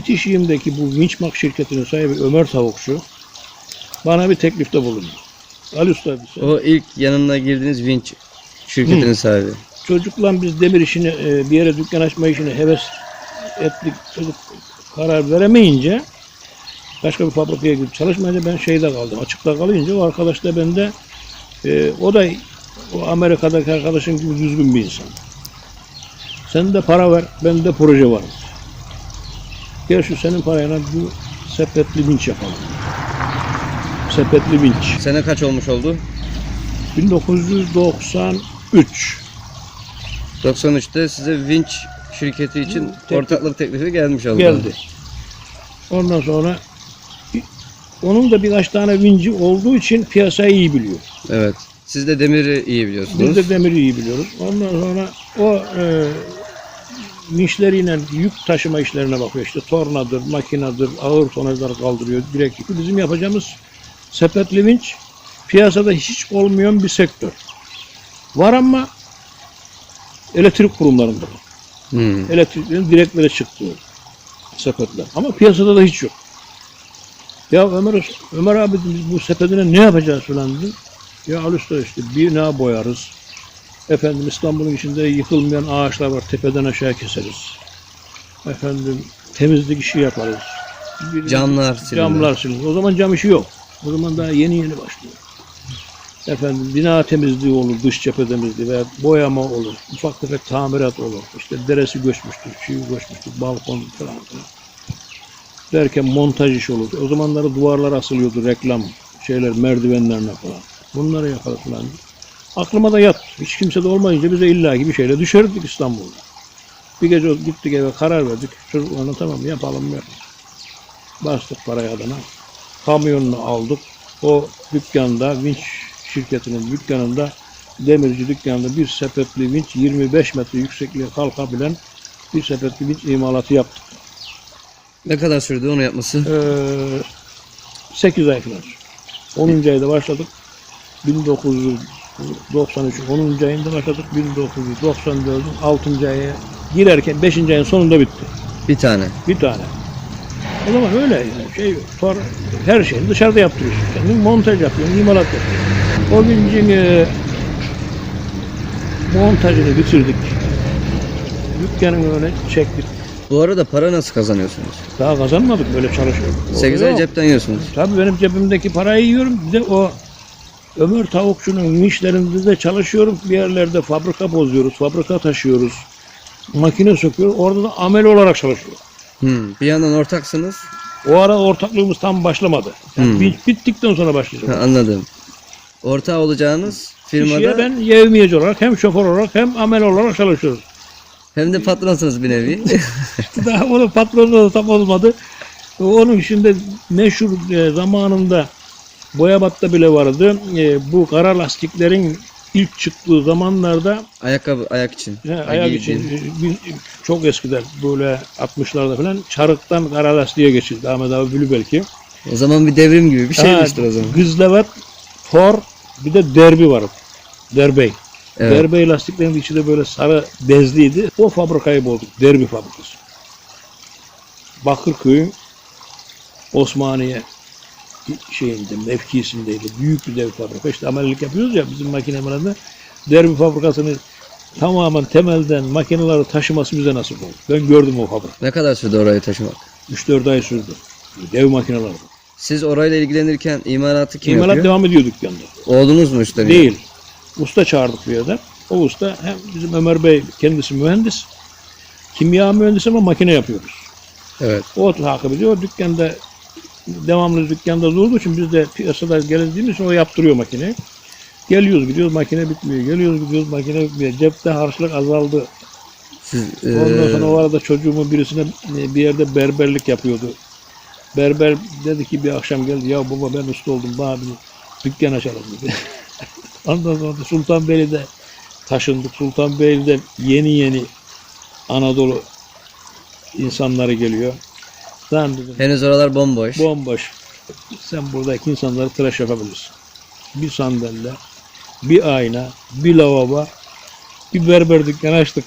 Bitişiğimdeki bu Vinçmak şirketinin sahibi Ömer Tavukçu bana bir teklifte bulundu. Ali Usta bize. O ilk yanına girdiğiniz vinç şirketinin sahibi. Çocukla biz demir işini e, bir yere dükkan açma işini heves ettik. Çocuk karar veremeyince başka bir fabrikaya gidip çalışmayınca ben şeyde kaldım. Açıkta kalınca o arkadaş da bende e, o da o Amerika'daki arkadaşın gibi düzgün bir insan. Sen de para ver, bende proje var. Gel şu senin parayla bu sepetli vinç yapalım. Sepetli vinç. Sene kaç olmuş oldu? 1993. 93'te size vinç şirketi için teklif- ortaklık teklifi gelmiş oldu. geldi. Ondan sonra onun da birkaç tane vinci olduğu için piyasayı iyi biliyor. Evet. Siz de demiri iyi biliyorsunuz. Biz de demiri iyi biliyoruz. Ondan sonra o e, vinçleriyle yük taşıma işlerine bakıyor. İşte tornadır, makinedir, ağır tonajlar kaldırıyor. Direkt yükü. Bizim yapacağımız sepetli vinç piyasada hiç olmayan bir sektör. Var ama elektrik kurumlarında var. Hmm. elektriklerin direklere çıktığı sepetler. Ama piyasada da hiç yok. Ya Ömer, Ömer abi biz bu sepetine ne yapacağız falan dedim. Ya al usta işte bina boyarız. Efendim İstanbul'un içinde yıkılmayan ağaçlar var. Tepeden aşağı keseriz. Efendim temizlik işi yaparız. Bir- Camlar silinir. Camlar silinir. O zaman cam işi yok. O zaman daha yeni yeni başlıyor. Efendim bina temizliği olur, dış cephe temizliği veya boyama olur, ufak tefek tamirat olur. İşte deresi göçmüştür, şuyu göçmüştür, balkon falan filan. Derken montaj iş olur. O zamanları duvarlar asılıyordu reklam şeyler merdivenlerine falan. Bunları yaparız falan. Aklıma da yat. Hiç kimse de olmayınca bize illaki bir şeyle düşerdik İstanbul'da. Bir gece gittik eve karar verdik. Çocuklarına tamam yapalım yapalım. Bastık parayı adına. Kamyonunu aldık. O dükkanda vinç şirketinin dükkanında demirci dükkanında bir sepetli vinç 25 metre yüksekliğe kalkabilen bir sepetli vinç imalatı yaptık. Ne kadar sürdü onu yapması? Ee, 8 ay falan. 10. ayda başladık. 1993 10. ayında başladık. 1994'ün 6. aya girerken 5. ayın sonunda bitti. Bir tane. Bir tane. O zaman öyle yani şey. Sonra her şeyi dışarıda yaptırıyorsun. Kendin montaj yapıyorsun, imalat yapıyorsun. O vincin e, montajını bitirdik. Dükkanın öyle çektik. Bu arada para nasıl kazanıyorsunuz? Daha kazanmadık böyle çalışıyoruz. 8 ay cepten yiyorsunuz. Tabii benim cebimdeki parayı yiyorum. Bir de o Ömür Tavukçu'nun işlerinde de çalışıyorum. Bir yerlerde fabrika bozuyoruz, fabrika taşıyoruz. Makine söküyoruz. Orada da amel olarak çalışıyorum. Hmm. Bir yandan ortaksınız. O ara ortaklığımız tam başlamadı. Yani Hmm. bit- bittikten sonra başlayacak. Ha, anladım. Ortağı olacağınız firmada ben yevmiyeci olarak hem şoför olarak hem amel olarak çalışıyoruz. hem de patronsunuz bir nevi. Daha onun patronu da tam olmadı. Onun içinde meşhur e, zamanında Boyabat'ta bile vardı. E, bu kara lastiklerin ilk çıktığı zamanlarda Ayakkabı, ayak için. he, ayak için e, çok eskiden böyle 60'larda falan çarıktan kara lastiğe geçildi. Ahmet abi bilir belki. O zaman bir devrim gibi bir şeymiştir o zaman. Gızlevet, Thor bir de derbi var. Derbey. Evet. Derbey lastiklerin içi de böyle sarı bezliydi. O fabrikayı bulduk. Derbi fabrikası. Bakırköy'ün Osmaniye şeyinde, mevkisindeydi. Büyük bir derbi fabrika. İşte amelilik yapıyoruz ya bizim makinelerinde. Derbi fabrikasını tamamen temelden makineleri taşıması bize nasip oldu. Ben gördüm o fabrika. Ne kadar sürdü orayı taşımak? 3-4 ay sürdü. Dev makineler. Siz orayla ilgilenirken imalatı kim İmalat yapıyor? devam ediyor dükkanda. Oğlunuz mu üstleniyor? Değil. Usta çağırdık bir yerden. O usta hem bizim Ömer Bey kendisi mühendis. Kimya mühendisi ama makine yapıyoruz. Evet. O takip ediyor. Dükkanda devamlı dükkanda durduğu için biz de piyasada geldiğimiz için o yaptırıyor makineyi. Geliyoruz gidiyoruz makine bitmiyor. Geliyoruz gidiyoruz makine bitmiyor. Cepte harçlık azaldı. Siz, Ondan eee, sonra o arada çocuğumun birisine e, bir yerde berberlik yapıyordu. Berber dedi ki bir akşam geldi ya baba ben usta oldum bana bir dükkan açalım dedi. Ondan sonra Sultanbeyli'de taşındık. Sultanbeyli'de yeni yeni Anadolu insanları geliyor. Sen dedim henüz oralar bomboş. bomboş. Sen buradaki insanları tıraş yapabilirsin. Bir sandalye, bir ayna, bir lavabo, bir berber dükkanı açtık.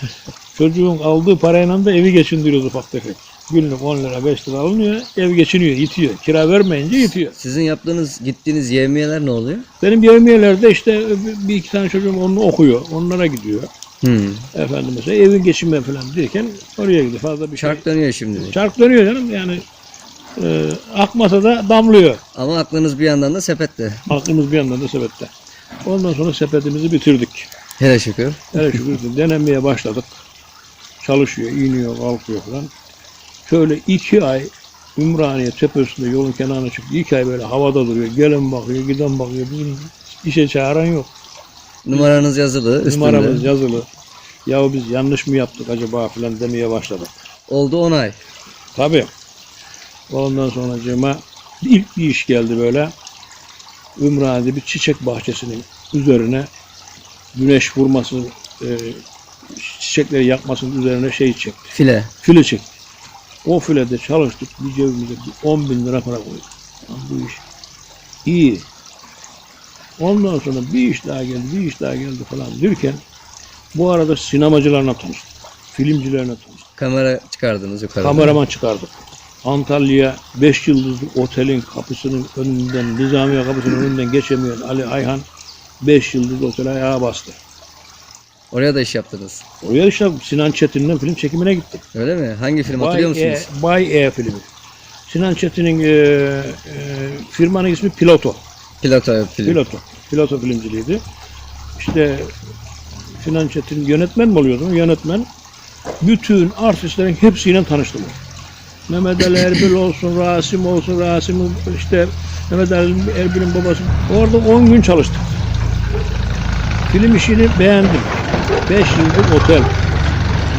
Çocuğun aldığı parayla da evi geçindiriyoruz ufak tefek. Günlük 10 lira 5 lira alınıyor. Ev geçiniyor, yitiyor. Kira vermeyince yitiyor. Sizin yaptığınız, gittiğiniz yevmiyeler ne oluyor? Benim yevmiyelerde işte bir iki tane çocuğum onu okuyor. Onlara gidiyor. Hmm. Efendim mesela evin geçinme falan derken oraya gidiyor. Fazla bir şey. Çark dönüyor şimdi. Çark dönüyor canım yani e, akmasa da damlıyor. Ama aklınız bir yandan da sepette. Aklımız bir yandan da sepette. Ondan sonra sepetimizi bitirdik. Hele şükür. Hele şükür denemeye başladık. Çalışıyor, iniyor, kalkıyor falan. Şöyle iki ay Ümraniye tepesinde yolun kenarına çıktı. İki ay böyle havada duruyor. Gelen bakıyor, giden bakıyor. Bizim işe çağıran yok. Numaranız yazılı üstünde. Numaramız yazılı. Ya biz yanlış mı yaptık acaba falan demeye başladık. Oldu 10 ay. Tabii. Ondan sonra cema ilk bir iş geldi böyle. Ümraniye'de bir çiçek bahçesinin üzerine güneş vurmasın, e, çiçekleri yakmasının üzerine şey çekti. File. File çekti. O filede çalıştık. Bir cebimize bir 10 bin lira para koyduk. Bu iş iyi. Ondan sonra bir iş daha geldi, bir iş daha geldi falan derken bu arada sinemacılarla tanıştık. Filmcilerle tanıştık. Kamera çıkardınız yukarı. Kameraman çıkardık. Antalya 5 yıldızlı otelin kapısının önünden, Nizamiye kapısının önünden geçemeyen Ali Ayhan 5 yıldızlı otele ayağa bastı. Oraya da iş yaptınız. Oraya işte Sinan Çetin'in film çekimine gittik. Öyle mi? Hangi film hatırlıyor Bay musunuz? E, Bay E filmi. Sinan Çetin'in e, e, firmanın ismi Piloto. Piloto film. Piloto. Piloto filmciliğiydi. İşte Sinan Çetin yönetmen mi oluyordu? Yönetmen. Bütün artistlerin hepsiyle tanıştım. Mehmet Ali Erbil olsun, Rasim olsun, Rasim'in işte Mehmet Ali Erbil'in babası. Orada 10 gün çalıştık. Film işini beğendim. 5 yıllık otel.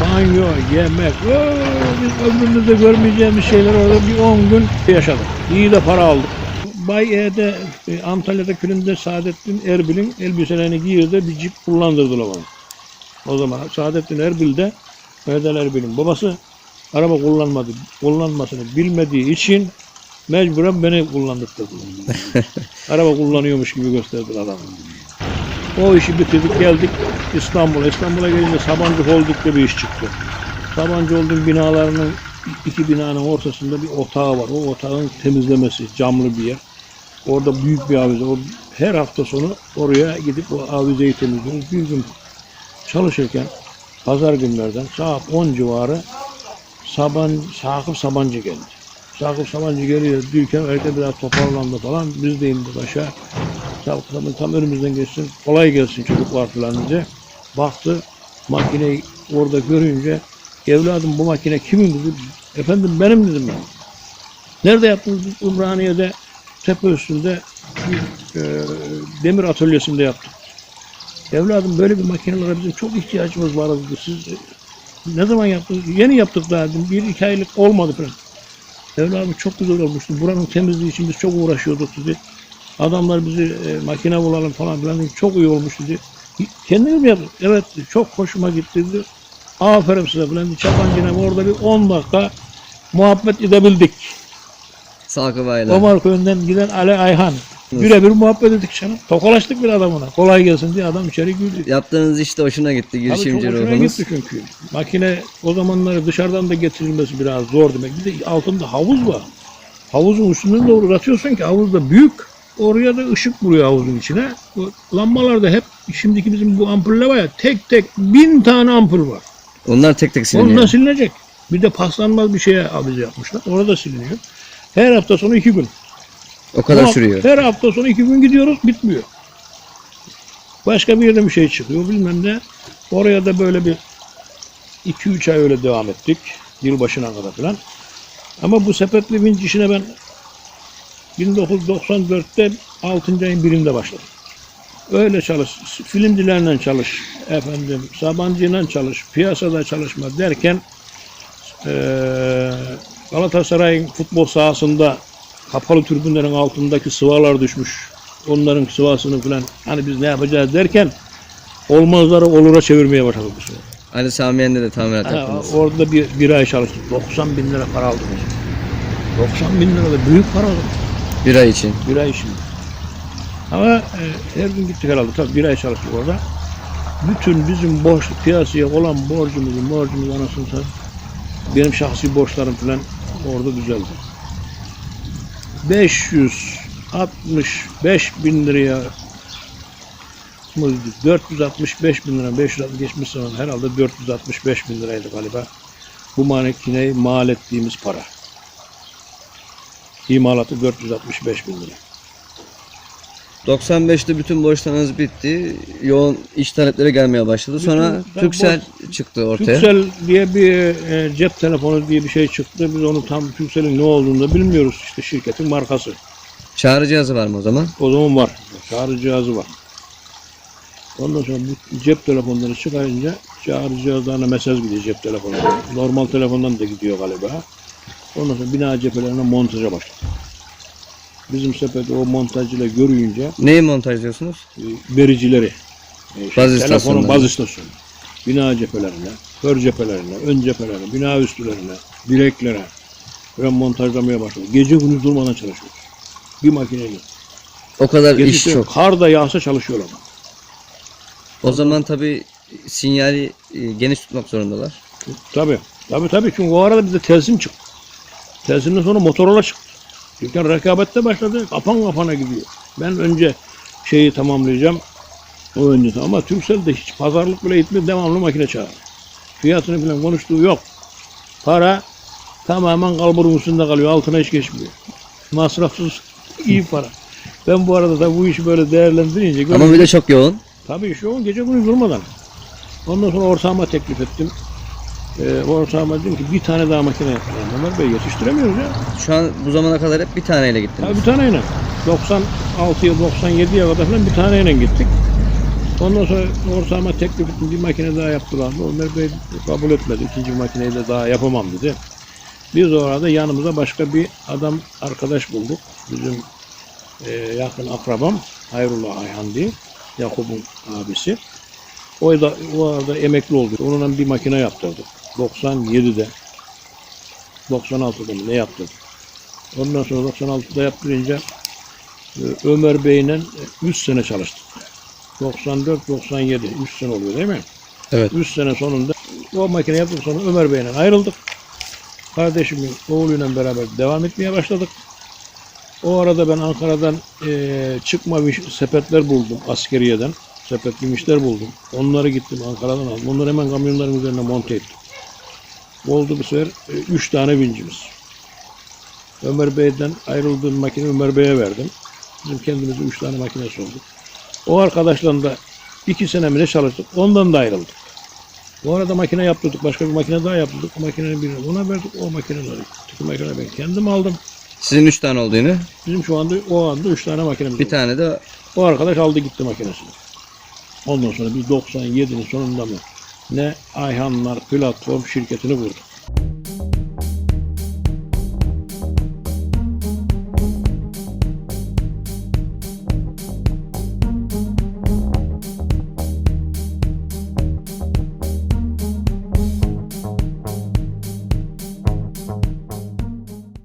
Banyo, yemek. Oo, biz ömrümüzde görmeyeceğimiz şeyler orada bir 10 gün yaşadık. İyi de para aldık. Bay E'de e, Antalya'da külünde Saadettin Erbil'in elbiselerini giyirdi bir cip kullandırdılar bana. O zaman Saadettin Erbil de Mehmet Erbil'in babası araba kullanmadı, kullanmasını bilmediği için mecburen beni kullandırdılar. araba kullanıyormuş gibi gösterdiler adamı. O işi bitirdik geldik İstanbul'a. İstanbul'a gelince Sabancı Holding'de bir iş çıktı. Sabancı Holding binalarının iki binanın ortasında bir otağı var. O otağın temizlemesi camlı bir yer. Orada büyük bir avize. O, her hafta sonu oraya gidip o avizeyi temizliyoruz. Bir gün çalışırken pazar günlerden saat 10 civarı Saban, Sakıp Sabancı geldi. Sakıp Sabancı geliyor diyorken herkes biraz toparlandı falan. Biz de indik aşağı. Sakıp Sabancı tam önümüzden geçsin. Kolay gelsin çocuklar falan diye. Baktı makineyi orada görünce evladım bu makine kimin dedi. Efendim benim dedim ben. Nerede yaptınız? Ümraniye'de tepe üstünde bir e, demir atölyesinde yaptık. Evladım böyle bir makinelere bizim çok ihtiyacımız var dedi. Siz ne zaman yaptınız? Yeni yaptık daha dedim. Bir iki aylık olmadı falan. Evladım çok güzel olmuştu. Buranın temizliği için biz çok uğraşıyorduk dedi. Adamlar bizi e, makine bulalım falan filan dedi. Çok iyi olmuş dedi. Kendiniz mi? Evet çok hoşuma gitti dedi. Aferin size falan. Çapancı'na orada bir 10 dakika muhabbet edebildik. Sakıp Ayla. Omar köyünden giden Ali Ayhan. Birebir muhabbet ettik canım. Tokalaştık bir adamına. Kolay gelsin diye adam içeri girdi. Yaptığınız iş de hoşuna gitti. Tabii çok Girişimci hoşuna ruhunuz. gitti çünkü. Makine o zamanları dışarıdan da getirilmesi biraz zor demek. Bir de altında havuz var. Havuzun üstünden doğru uğratıyorsun ki havuz da büyük. Oraya da ışık vuruyor havuzun içine. O lambalarda hep şimdiki bizim bu ampuller var ya tek tek bin tane ampul var. Onlar tek tek siliniyor. Ondan silinecek. Bir de paslanmaz bir şeye abize yapmışlar. Orada siliniyor. Her hafta sonu iki gün. O kadar Ama sürüyor. Her hafta sonu iki gün gidiyoruz bitmiyor. Başka bir yerden bir şey çıkıyor bilmem ne. Oraya da böyle bir 2-3 ay öyle devam ettik. Yılbaşına kadar falan. Ama bu sepetli vinç işine ben 1994'te 6. ayın birinde başladım. Öyle çalış, filmcilerle çalış, efendim, Sabancı'yla çalış, piyasada çalışma derken eee Galatasaray'ın futbol sahasında kapalı tribünlerin altındaki sıvalar düşmüş. Onların sıvasını falan hani biz ne yapacağız derken olmazları olura çevirmeye başladık bu sefer. Ali Samiyen'de de tamirat Ha, yaptınız. orada bir, bir ay çalıştık. 90 bin lira para aldık. 90 bin lira da büyük para aldık. Bir ay için. Bir ay şimdi. Ama e, her gün gittik herhalde. Tabii bir ay çalıştık orada. Bütün bizim borç piyasaya olan borcumuzu, borcumuzu anasını satayım. benim şahsi borçlarım falan orada düzeldi. 565 bin liraya mıydı? 465 bin lira, 500 geçmiş zaman herhalde 465 bin liraydı galiba. Bu makineyi mal ettiğimiz para. İmalatı 465 bin lira. 95'te bütün borçlarınız bitti. Yoğun iş talepleri gelmeye başladı. Sonra Bütün- Türksel çıktı ortaya. Türksel diye bir e, cep telefonu diye bir şey çıktı. Biz onu tam Türksel'in ne olduğunu da bilmiyoruz. İşte şirketin markası. Çağrı cihazı var mı o zaman? O zaman var. Çağrı cihazı var. Ondan sonra bu cep telefonları çıkarınca çağrı cihazlarına mesaj gidiyor cep telefonuna. Normal telefondan da gidiyor galiba. Ondan sonra bina cephelerine montaja başladı. Bizim sepeti o montajıyla görünce Neyi montajlıyorsunuz? e, vericileri, e, işte Baz telefonun istasyonları. baz istasyonu, bina cephelerine, kör cephelerine, ön cephelerine, bina üstlerine, direklere ve montajlamaya başladı. Gece gündüz durmadan çalışıyoruz. Bir makineyle. O kadar iş çok. Kar da yağsa çalışıyor ama. O zaman tabii sinyali e, geniş tutmak zorundalar. Tabii. Tabii tabii çünkü o arada bizde telsim çıktı. Telsimden sonra Motorola çıktı. Dükkan rekabette başladı. Kapan kapana gidiyor. Ben önce şeyi tamamlayacağım. O önce ama Turkcell'de hiç pazarlık bile etmiyor. Devamlı makine çağırıyor. Fiyatını falan konuştuğu yok. Para tamamen kalburun üstünde kalıyor. Altına hiç geçmiyor. Masrafsız iyi para. Ben bu arada da bu işi böyle değerlendirince Ama bir de çok yoğun. Tabii an gece gündüz durmadan. Ondan sonra ortağıma teklif ettim. Ee, ortağıma dedim ki bir tane daha makine yapalım. Ömer Bey yetiştiremiyoruz ya. Şu an bu zamana kadar hep bir taneyle gittiniz. Ya bir taneyle. 96'ya 97'ye kadar falan bir taneyle gittik. Ondan sonra ortağıma teklif ettim. Bir makine daha yaptılar. Ömer Bey kabul etmedi. İkinci makineyi de daha yapamam dedi. Biz orada yanımıza başka bir adam arkadaş bulduk. Bizim e, yakın akrabam Hayrullah Ayhan diye. Yakup'un abisi. O da o arada emekli oldu. Onunla bir makine yaptırdık. 97'de 96'da mı ne yaptırdık. Ondan sonra 96'da yaptırınca e, Ömer Bey'le 3 sene çalıştık. 94-97 3 sene oluyor değil mi? Evet. 3 sene sonunda o makine yaptık sonra Ömer Bey'le ayrıldık. Kardeşimin oğluyla beraber devam etmeye başladık. O arada ben Ankara'dan eee çıkma viş- sepetler buldum askeriyeden. Sepet vimişler buldum. Onları gittim Ankara'dan aldım. Onları hemen kamyonların üzerine monte ettim. Oldu bu sefer 3 tane vincimiz. Ömer Bey'den ayrıldığım makine Ömer Bey'e verdim. Bizim kendimize 3 tane makinesi olduk. O arkadaşla da 2 sene mi ne çalıştık. Ondan da ayrıldık. Bu arada makine yaptırdık. Başka bir makine daha yaptırdık. O makinenin birini ona verdik. O makineleri. Tütü makine ben kendim aldım. Sizin 3 tane olduğunu, Bizim şu anda o anda 3 tane makinemiz bir var. tane de O arkadaş aldı gitti makinesini. Ondan sonra biz 97'nin sonunda mı ne Ayhanlar platform şirketini kurduk.